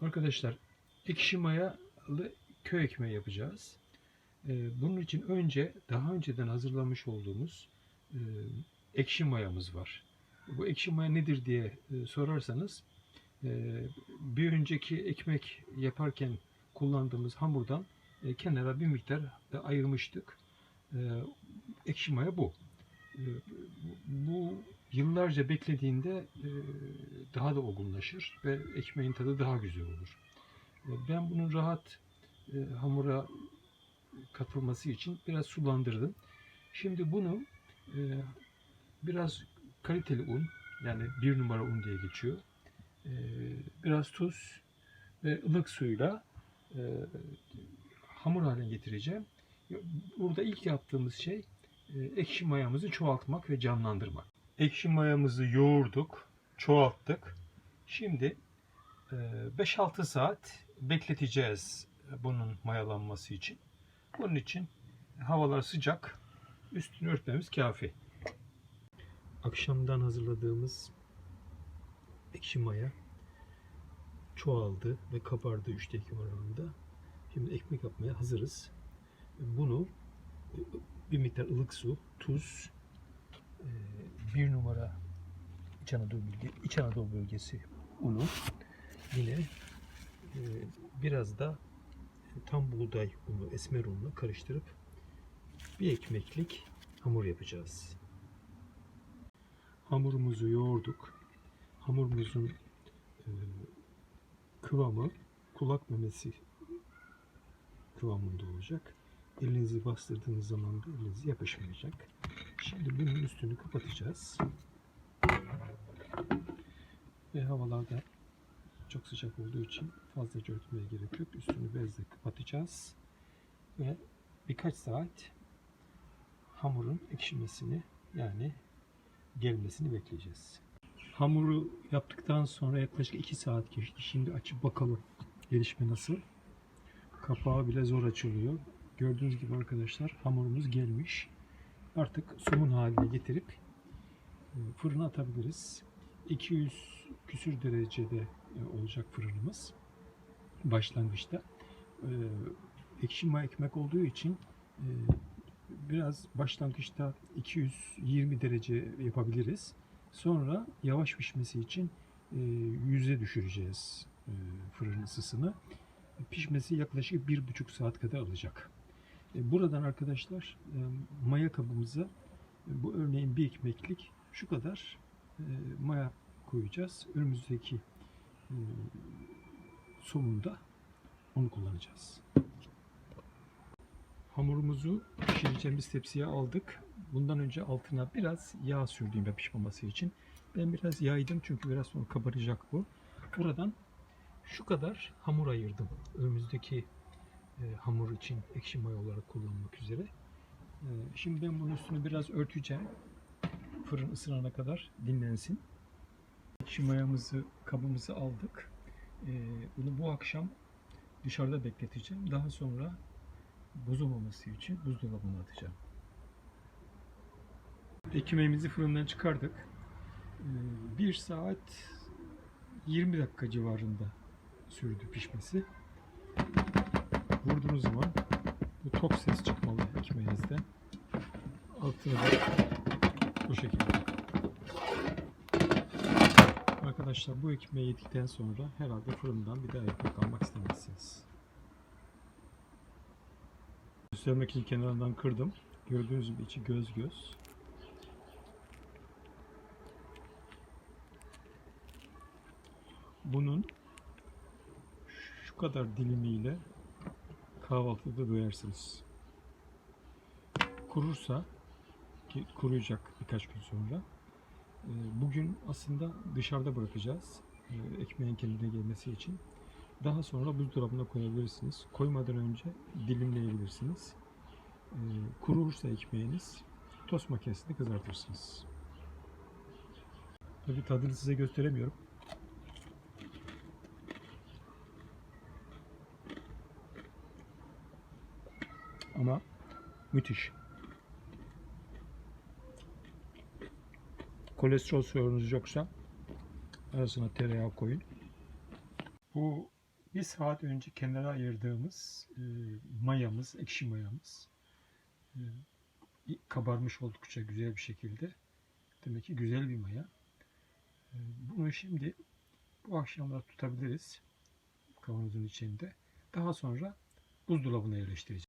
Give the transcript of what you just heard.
Arkadaşlar ekşi mayalı köy ekmeği yapacağız. Ee, Bunun için önce daha önceden hazırlamış olduğumuz e, ekşi mayamız var. Bu ekşi maya nedir diye e, sorarsanız e, bir önceki ekmek yaparken kullandığımız hamurdan kenara bir miktar ayırmıştık. Ekşi maya bu. Bu yıllarca beklediğinde e, daha da olgunlaşır ve ekmeğin tadı daha güzel olur. E, Ben bunun rahat e, hamura katılması için biraz sulandırdım. Şimdi bunu biraz kaliteli un yani bir numara un diye geçiyor. Biraz tuz ve ılık suyla hamur haline getireceğim. Burada ilk yaptığımız şey ekşi mayamızı çoğaltmak ve canlandırmak. Ekşi mayamızı yoğurduk, çoğalttık. Şimdi e, 5-6 saat bekleteceğiz bunun mayalanması için. Bunun için havalar sıcak, üstünü örtmemiz kafi. Akşamdan hazırladığımız ekşi maya çoğaldı ve kabardı 3'te 2 oranında. Şimdi ekmek yapmaya hazırız. Bunu e, bir miktar ılık su, tuz, e, bir numara İç Anadolu, bölge, İç Anadolu bölgesi unu, yine e, biraz da tam buğday unu, esmer unla karıştırıp bir ekmeklik hamur yapacağız. Hamurumuzu yoğurduk. Hamurumuzun e, kıvamı kulak memesi kıvamında olacak. Elinizi bastırdığınız zaman da elinize yapışmayacak. Şimdi bunun üstünü kapatacağız. Ve havalarda çok sıcak olduğu için fazla örtmeye gerek yok. Üstünü bezle kapatacağız. Ve birkaç saat hamurun ekşimesini yani gelmesini bekleyeceğiz. Hamuru yaptıktan sonra yaklaşık 2 saat geçti. Şimdi açıp bakalım gelişme nasıl. Kapağı bile zor açılıyor. Gördüğünüz gibi arkadaşlar hamurumuz gelmiş. Artık somun haline getirip e, fırına atabiliriz. 200 küsür derecede e, olacak fırınımız başlangıçta. E, Ekşi ekmek olduğu için biraz başlangıçta 220 derece yapabiliriz. Sonra yavaş pişmesi için e, 100'e düşüreceğiz fırın ısısını. Pişmesi yaklaşık bir buçuk saat kadar alacak. E, Buradan arkadaşlar e, maya kabımıza e, bu örneğin bir ekmeklik şu kadar maya koyacağız. Önümüzdeki somunda onu kullanacağız. Hamurumuzu pişireceğimiz tepsiye aldık. Bundan önce altına biraz yağ sürdüğüm yapışmaması için. Ben biraz yaydım çünkü biraz sonra kabaracak bu. Buradan şu kadar hamur ayırdım. Önümüzdeki e, hamur için ekşi maya olarak kullanmak üzere. E, şimdi ben bunun üstünü biraz örteceğim. Fırın ısınana kadar dinlensin. Ekşi mayamızı kabımızı aldık. E, bunu bu akşam dışarıda bekleteceğim. Daha sonra bozulmaması için buzdolabına atacağım. Ekmeğimizi fırından çıkardık. Ee, 1 saat 20 dakika civarında sürdü pişmesi. Vurduğunuz zaman bu tok ses çıkmalı ekmeğinizden. Altını da bu şekilde. Arkadaşlar bu ekmeği yedikten sonra herhalde fırından bir daha ekmek almak istemezsiniz. Göstermek için kenarından kırdım. Gördüğünüz gibi içi göz göz. Bunun şu kadar dilimiyle kahvaltıda doyarsınız. Kurursa ki kuruyacak birkaç gün sonra. e, Bugün aslında dışarıda bırakacağız. e, Ekmeğin kendine gelmesi için. Daha sonra buzdolabına koyabilirsiniz. Koymadan önce dilimleyebilirsiniz. E, kurursa ekmeğiniz tost makinesinde kızartırsınız. Tabii tadını size gösteremiyorum. Kolesterol sorunuz yoksa arasına tereyağı koyun. Bu bir saat önce kenara ayırdığımız e, mayamız, ekşi mayamız e, kabarmış oldukça güzel bir şekilde. Demek ki güzel bir maya. E, bunu şimdi bu akşamlar tutabiliriz kavanozun içinde. Daha sonra buzdolabına yerleştireceğiz.